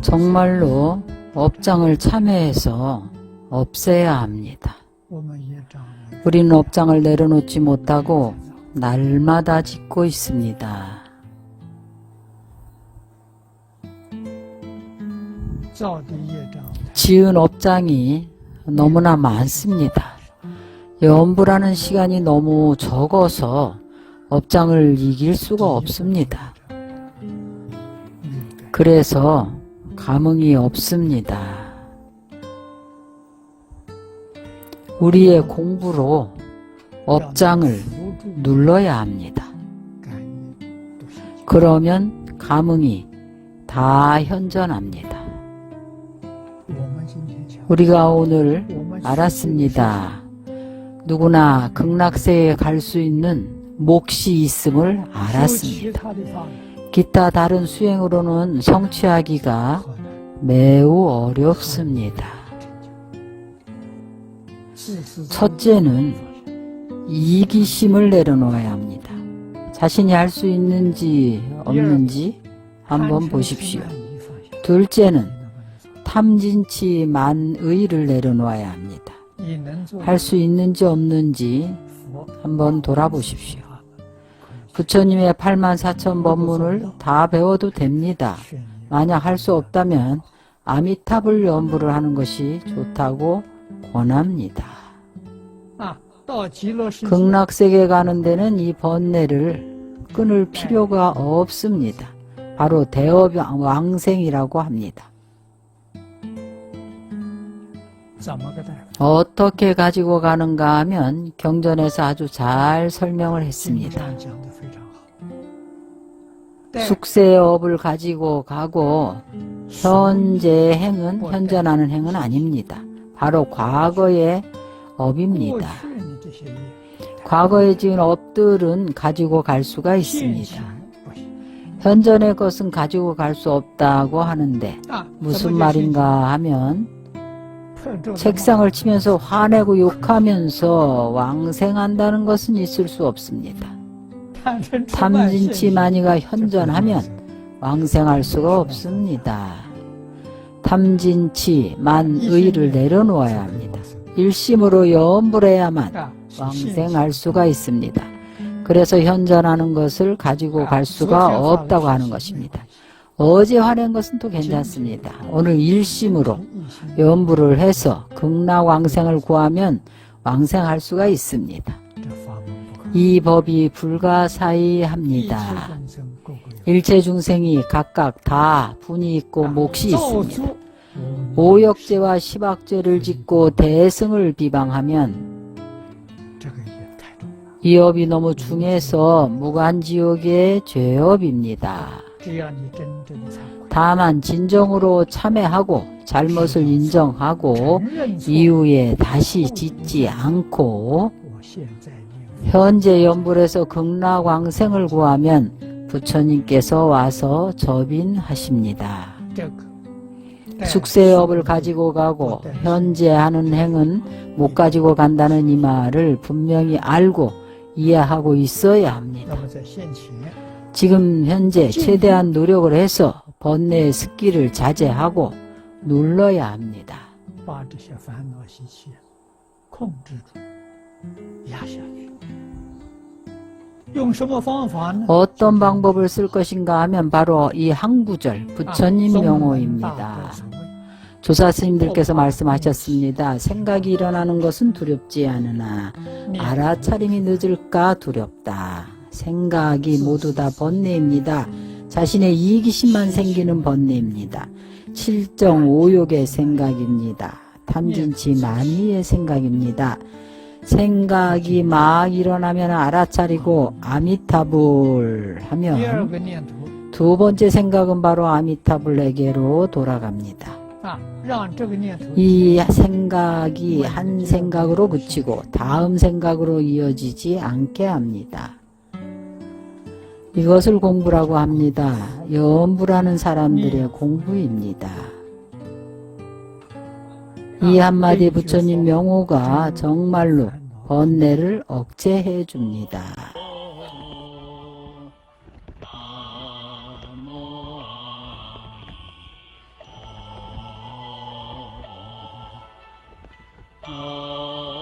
정말로 업장을 참여해서 없애야 합니다. 우리는 업장을 내려놓지 못하고 날마다 짓고 있습니다. 지은 업장이 너무나 많습니다. 연부라는 시간이 너무 적어서 업장을 이길 수가 없습니다. 그래서 감흥이 없습니다. 우리의 공부로 업장을 눌러야 합니다. 그러면 감흥이 다 현전합니다. 우리가 오늘 알았습니다. 누구나 극락세에 갈 수 있는 몫이 있음을 알았습니다. 기타 다른 수행으로는 성취하기가 매우 어렵습니다. 첫째는 이기심을 내려놓아야 합니다. 자신이 할 수 있는지 없는지 한번 보십시오. 둘째는 탐진치 만의를 내려놓아야 합니다. 할 수 있는지 없는지 한번 돌아보십시오. 부처님의 8만 4천 법문을 다 배워도 됩니다. 만약 할 수 없다면 아미타불 연부를 하는 것이 좋다고 권합니다. 극락세계 가는 데는 이 번뇌를 끊을 필요가 없습니다. 바로 대업왕생이라고 합니다. 어떻게 가지고 가는가 하면 경전에서 아주 잘 설명을 했습니다. 숙세업을 가지고 가고 현재 행은 현존하는 행은 아닙니다. 바로 과거의 업입니다. 과거에 지은 업들은 가지고 갈 수가 있습니다. 현존의 것은 가지고 갈 수 없다고 하는데 무슨 말인가 하면 책상을 치면서 화내고 욕하면서 왕생한다는 것은 있을 수 없습니다. 탐진치 만이가 현존하면 왕생할 수가 없습니다. 탐진치 만의를 내려놓아야 합니다. 일심으로 염불해야만 왕생할 수가 있습니다. 그래서 현존하는 것을 가지고 갈 수가 없다고 하는 것입니다. 어제 화낸 것은 또 괜찮습니다. 오늘 일심으로 염불을 해서 극락왕생을 구하면 왕생할 수가 있습니다. 이 법이 불가사의합니다. 일체 중생이 각각 다 분이 있고 몫이 있습니다. 오역죄와 시박죄를 짓고 대승을 비방하면 이 업이 너무 중해서 무간지옥의 죄업입니다. 다만 진정으로 참회하고 잘못을 인정하고 이후에 다시 짓지 않고 현재 연불에서 극락왕생을 구하면 부처님께서 와서 접인하십니다. 숙세업을 가지고 가고 현재 하는 행은 못 가지고 간다는 이 말을 분명히 알고 이해하고 있어야 합니다. 지금 현재 최대한 노력을 해서 번뇌의 습기를 자제하고 눌러야 합니다. 어떤 방법을 쓸 것인가 하면 바로 이 항구절 부처님 명호입니다. 조사 스님들께서 말씀하셨습니다. 생각이 일어나는 것은 두렵지 않으나 알아차림이 늦을까 두렵다. 생각이 모두 다 번뇌입니다. 자신의 이기심만 생기는 번뇌입니다. 칠정 오욕의 생각입니다. 탐진치 만미의 생각입니다. 생각이 막 일어나면 알아차리고 아미타불 하면 두 번째 생각은 바로 아미타불에게로 돌아갑니다. 이 생각이 한 생각으로 그치고 다음 생각으로 이어지지 않게 합니다. 이것을 공부라고 합니다. 연부라는 사람들의 공부입니다. 이 아, 한마디 부처님 명호가 정말로 번뇌를 억제해 줍니다. Oh. 아,